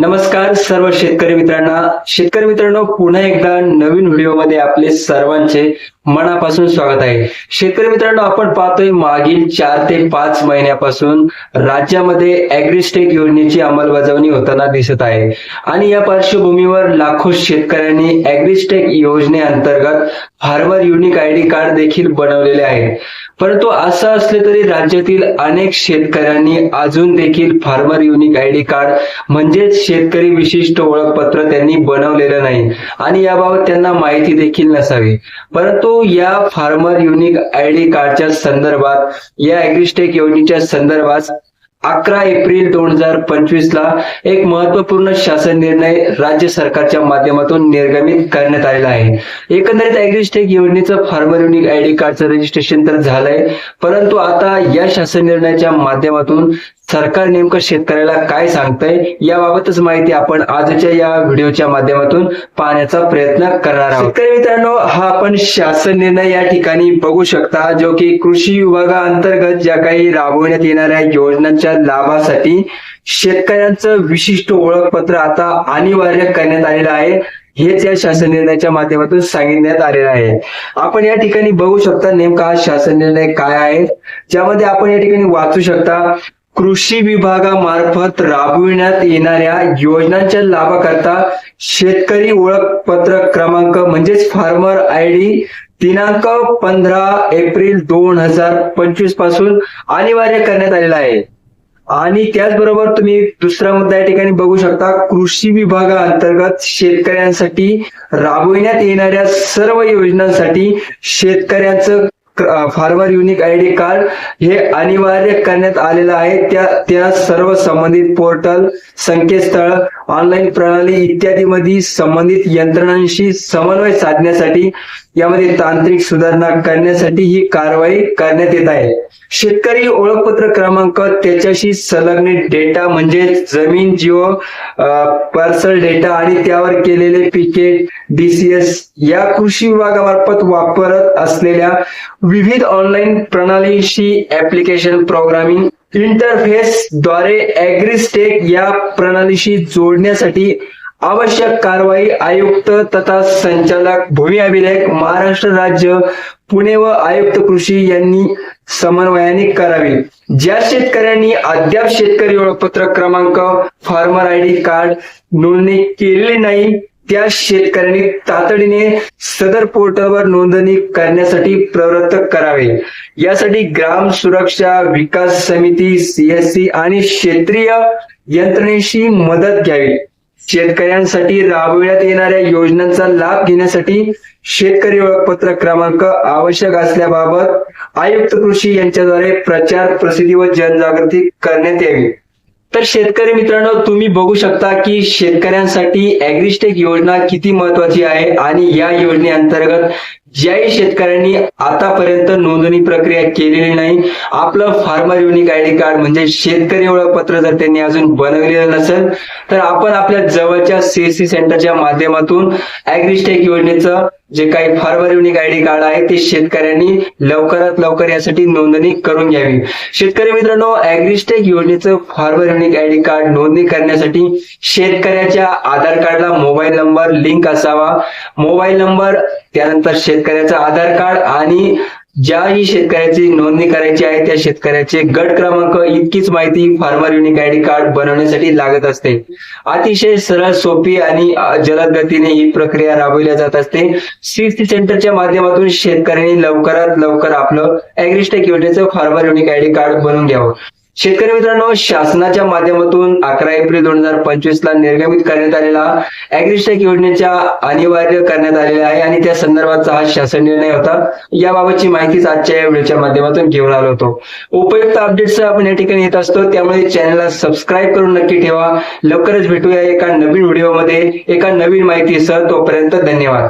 नमस्कार सर्व शेतकरी मित्रांना. शेतकरी मित्रांनो पुन्हा एकदा नवीन व्हिडिओमध्ये आपले सर्वांचे मनापासून स्वागत आहे. शेतकरी मित्रांनो आपण पाहतोय मागील चार ते पाच महिन्यापासून राज्यामध्ये अॅग्रिस्टेक योजनेची अंमलबजावणी होताना दिसत आहे. आणि या पार्श्वभूमीवर लाखो शेतकऱ्यांनी अॅग्रिस्टेक योजनेअंतर्गत farmer unique I D card देखील बनवलेले आहे. परंतु असं असले तरी राज्यातील अनेक शेतकऱ्यांनी अजून देखील farmer unique I D card म्हणजेच शेतकरी विशिष्ट ओळखपत्र त्यांनी बनवलेलं नाही आणि याबाबत त्यांना माहिती देखील नसावी. परंतु या फार्मर युनिक आय डी कार्डच्या संदर्भात या अॅग्रिस्टेक योजनेच्या संदर्भात अकरा एप्रिल दोन हजार पंचवीस ला एक महत्त्वपूर्ण शासन निर्णय राज्य सरकारच्या माध्यमातून निर्गमित करण्यात आलेला आहे. एकंदरीत अॅग्रिस्टेक योजनेचं फार्मर युनिक आय डी कार्डचं रजिस्ट्रेशन तर झालंय परंतु आता या शासन निर्णयाच्या माध्यमातून सरकार नेमकं शेतकऱ्याला काय सांगतंय याबाबतच माहिती आपण आजच्या या व्हिडिओच्या माध्यमातून पाहण्याचा प्रयत्न करणार आहोत. शेतकरी मित्रांनो हा आपण शासन निर्णय या ठिकाणी बघू शकता जो की कृषी विभागाअंतर्गत ज्या काही राबवण्यात येणाऱ्या योजनांच्या लाभासाठी शेतकऱ्यांचं विशिष्ट ओळखपत्र आता अनिवार्य करण्यात आलेलं आहे. हेच या शासन निर्णयाच्या माध्यमातून सांगितण्यात आलेलं आहे. आपण या ठिकाणी बघू शकता नेमका हा शासन निर्णय काय आहे. ज्यामध्ये आपण या ठिकाणी वाचू शकता कृषी विभागामार्फत राबविण्यात येणाऱ्या योजनांच्या लाभाकरता शेतकरी ओळखपत्र क्रमांक म्हणजेच फार्मर आय डी दिनांक पंधरा एप्रिल दोन हजार पंचवीसपासून अनिवार्य करण्यात आलेला आहे. आणि त्याचबरोबर तुम्ही दुसरा मुद्दा या ठिकाणी बघू शकता कृषी विभागाअंतर्गत शेतकऱ्यांसाठी राबविण्यात येणाऱ्या सर्व योजनांसाठी शेतकऱ्यांचं farmer unique I D card हे अनिवार्य करण्यात आलेलं आहे. त्या त्या सर्व संबंधित पोर्टल संकेतस्थळ ऑनलाईन प्रणाली इत्यादी मध्ये संबंधित यंत्रणांशी समन्वय साधण्यासाठी यामध्ये तांत्रिक सुधारणा करण्यासाठी ही कारवाई करण्यात येत आहे. शेतकरी ओळखपत्र क्रमांक त्याच्याशी संलग्न डेटा म्हणजे जमीन जिओ पार्सल डेटा आणि त्यावर केलेले पिके डीसीएस या कृषी विभागामार्फत वापरत असलेल्या विविध ऑनलाईन प्रणालीशी ऍप्लिकेशन प्रोग्रामिंग इंटरफेस द्वारे अॅग्रिस्टेक या प्रणालीशी जोडण्यासाठी आवश्यक कारवाई आयुक्त तथा संचालक भूमी अभिलेख महाराष्ट्र राज्य पुणे व आयुक्त कृषी यांनी समन्वयाने करावी. ज्या शेतकऱ्यांनी अद्याप शेतकरी ओळखपत्र क्रमांक फार्मर आय डी कार्ड नोंदणी केलेली नाही त्या शेतकऱ्यांनी तातडीने सदर पोर्टलवर नोंदणी करण्यासाठी प्रवृत्त करावे. यासाठी ग्राम सुरक्षा विकास समिती सीएससी आणि क्षेत्रीय यंत्रणेशी मदत घ्यावी. शेतकऱ्यांसाठी राबविण्यात येणाऱ्या योजनांचा लाभ घेण्यासाठी शेतकरी ओळखपत्र क्रमांक आवश्यक असल्याबाबत आयुक्त कृषी यांच्याद्वारे प्रचार प्रसिद्धी व जनजागृती करण्यात यावी. तर शेतकरी मित्रांनो तुम्ही बघू शकता की शेतकऱ्यांसाठी अॅग्रिस्टेक योजना किती महत्वाची आहे आणि या योजनेअंतर्गत ज्याही शेतकऱ्यांनी आतापर्यंत नोंदणी प्रक्रिया केलेली नाही आपलं farmer unique I D card म्हणजे शेतकरी ओळखपत्र जर त्यांनी अजून बनवलेलं नसेल तर आपण आपल्या जवळच्या सीएससी सेंटरच्या माध्यमातून अॅग्रिस्टेक योजनेचं जे काही farmer unique I D card आहे ते शेतकऱ्यांनी लवकरात लवकर यासाठी नोंदणी करून घ्यावी. शेतकरी मित्रांनो अॅग्रिस्टेक योजनेचं farmer unique I D card नोंदणी करण्यासाठी शेतकऱ्याच्या आधार कार्डला मोबाईल नंबर लिंक असावा. मोबाईल नंबर त्यानंतर शेतकऱ्याचं आधार कार्ड आणि ज्याही शेतकऱ्याची नोंदणी करायची आहे त्या शेतकऱ्याचे गट क्रमांक इतकीच माहिती farmer unique I D card बनवण्यासाठी लागत असते. अतिशय सरळ सोपी आणि जलद गतीने ही प्रक्रिया राबवली जात असते. सीएससी सेंटरच्या माध्यमातून शेतकऱ्यांनी लवकरात लवकर आपलं अॅग्रिस्टेक योजनेचं farmer unique I D card बनवून घ्यावं. शेतकरी मित्रांनो शासनाच्या माध्यमातून अकरा एप्रिल दोन हजार पंचवीस ला निर्गमित करण्यात आलेला अॅग्रिस्टेक योजनेच्या अनिवार्य करण्यात आलेला आहे आणि त्या संदर्भाचा हा शासन निर्णय होता. याबाबतची माहितीच आजच्या या व्हिडिओच्या माध्यमातून घेऊन आलो होतो. उपयुक्त अपडेट्स आपण या ठिकाणी येत असतो त्यामुळे चॅनलला सबस्क्राईब करून नक्की ठेवा. लवकरच भेटूया एका नवीन व्हिडिओमध्ये. एका नवीन माहितीसह तोपर्यंत धन्यवाद.